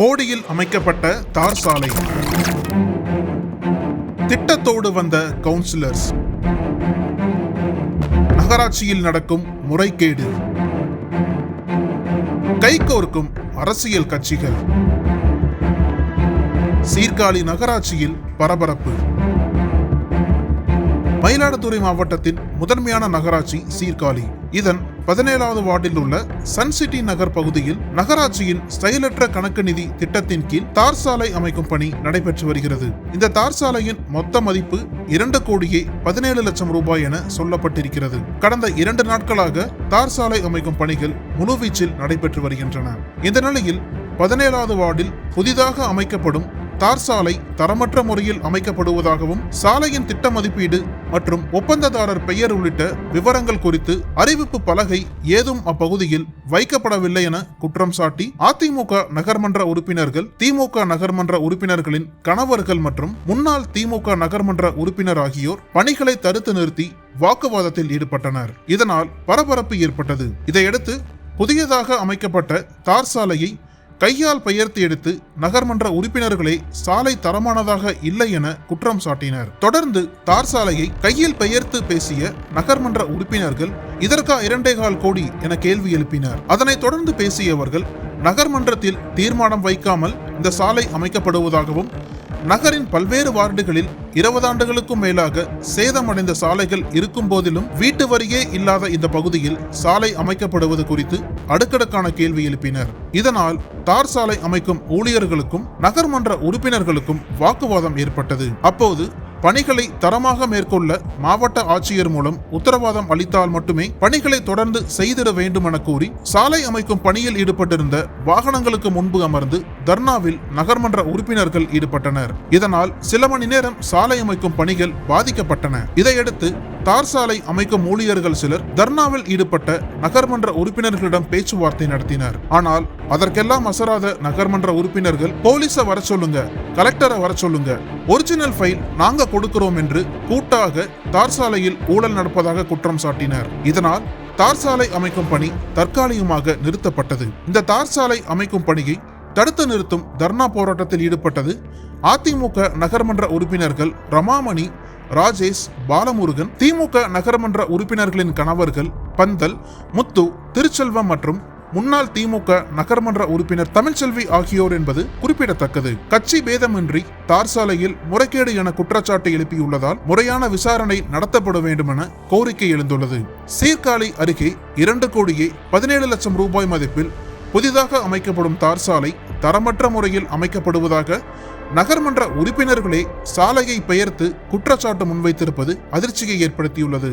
கோடியில் அமைக்கப்பட்ட தார் சாலை. திட்டத்தோடு வந்த கவுன்சிலர்ஸ். நகராட்சியில் நடக்கும் முறைகேடு. கைகோர்க்கும் அரசியல் கட்சிகள். சீர்காழி நகராட்சியில் பரபரப்பு. மயிலாடுதுறை மாவட்டத்தின் முதன்மையான நகராட்சி சீர்காழி. இதன் பதினேழாவது வார்டில் உள்ள சன் சிட்டி நகர் பகுதியில் நகராட்சியின் செயலற்ற கணக்கு நிதி திட்டத்தின் கீழ் தார் சாலை அமைக்கும் பணி நடைபெற்று வருகிறது. இந்த தார் சாலையின் மொத்த மதிப்பு இரண்டு கோடியே பதினேழு லட்சம் ரூபாய் என சொல்லப்பட்டிருக்கிறது. கடந்த இரண்டு நாட்களாக தார் சாலை அமைக்கும் பணிகள் முழுவீச்சில் நடைபெற்று வருகின்றன. இந்த நிலையில் பதினேழாவது வார்டில் புதிதாக அமைக்கப்படும் தார் சாலை தரமற்ற முறையில் அமைக்கப்படுவதாகவும் சாலையின் திட்ட மதிப்பீடு மற்றும் ஒப்பந்ததாரர் பெயர் உள்ளிட்ட விவரங்கள் குறித்து அறிவிப்பு பலகை ஏதும் அப்பகுதியில் வைக்கப்படவில்லை என குற்றம் சாட்டி அதிமுக நகர்மன்ற உறுப்பினர்கள் திமுக நகர்மன்ற உறுப்பினர்களின் கணவர்கள் மற்றும் முன்னாள் திமுக நகர்மன்ற உறுப்பினர் ஆகியோர் பணிகளை தடுத்து நிறுத்தி வாக்குவாதத்தில் ஈடுபட்டனர். இதனால் பரபரப்பு ஏற்பட்டது. இதையடுத்து புதியதாக அமைக்கப்பட்ட தார் சாலையை கையால் பெயர்த்து எடுத்து நகர்மன்ற உறுப்பினர்களே சாலை தரமானதாக இல்லை என குற்றம் சாட்டினர். தொடர்ந்து தார் சாலையை கையில் பெயர்த்து பேசிய நகர்மன்ற உறுப்பினர்கள் இதற்கா இரண்டே கால் கோடி என கேள்வி எழுப்பினர். அதனைத் தொடர்ந்து பேசியவர்கள் நகர்மன்றத்தில் தீர்மானம் வைக்காமல் இந்த சாலை அமைக்கப்படுவதாகவும் நகரின் பல்வேறு வார்டுகளில் இருபது ஆண்டுகளுக்கும் மேலாக சேதமடைந்த சாலைகள் இருக்கும் போதிலும் வீட்டு வரியே இல்லாத இந்த பகுதியில் சாலை அமைக்கப்படுவது குறித்து அடுக்கடுக்கான கேள்வி எழுப்பினர். இதனால் தார் சாலை அமைக்கும் ஊழியர்களுக்கும் நகர்மன்ற உறுப்பினர்களுக்கும் வாக்குவாதம் ஏற்பட்டது. அப்போது பணிகளை தரமாக மேற்கொள்ள மாவட்ட ஆட்சியர் மூலம் உத்தரவாதம் அளித்தால் மட்டுமே பணிகளை தொடர்ந்து செய்திட வேண்டும் என கூறி சாலை அமைக்கும் பணியில் ஈடுபட்டிருந்த வாகனங்களுக்கு முன்பு அமர்ந்து தர்ணாவில் நகர்மன்ற உறுப்பினர்கள் ஈடுபட்டனர். இதனால் சில மணி நேரம் சாலை அமைக்கும் பணிகள் பாதிக்கப்பட்டன. இதையடுத்து தார் சாலை அமைக்கும் ஊழியர்கள் சிலர் தர்ணாவில் ஈடுபட்ட நகர்மன்ற உறுப்பினர்களிடம் பேச்சுவார்த்தை நடத்தினர். ஆனால் அதற்கெல்லாம் அசராத நகர்மன்ற உறுப்பினர்கள் போலீஸை வர சொல்லுங்க கலெக்டரை வர சொல்லுங்க ஒரிஜினல் ஃபைல் நாங்க கொடுக்கிறோம் என்று கூட்டாக தார் சாலையில் ஊழல் நடப்பதாக குற்றம் சாட்டினர். இதனால் தார் சாலை அமைக்கும் பணி தற்காலிகமாக நிறுத்தப்பட்டது. இந்த தார் சாலை அமைக்கும் பணியை தடுத்து நிறுத்தும் தர்ணா போராட்டத்தில் ஈடுபட்டது அதிமுக நகர்மன்ற உறுப்பினர்கள் ரமாமணி ராஜேஷ் பாலமுருகன் திமுக நகர்மன்ற உறுப்பினர்களின் கணவர்கள் பந்தல் முத்து திருச்செல்வம் மற்றும் முன்னாள் திமுக நகர்மன்ற உறுப்பினர் தமிழ்ச்செல்வி ஆகியோர் என்பது குறிப்பிடத்தக்கது. கட்சி பேதமின்றி தார் சாலையில் முறைகேடு என குற்றச்சாட்டு எழுப்பியுள்ளதால் முறையான விசாரணை நடத்தப்பட வேண்டும் என கோரிக்கை எழுந்துள்ளது. சீர்காழி அருகே இரண்டு கோடியே பதினேழு லட்சம் ரூபாய் மதிப்பில் புதிதாக அமைக்கப்படும் தார் சாலை தரமற்ற முறையில் அமைக்கப்படுவதாக நகர்மன்ற உறுப்பினர்களே சாலையை பெயர்த்து குற்றச்சாட்டு முன்வைத்திருப்பது அதிர்ச்சியை ஏற்படுத்தியுள்ளது.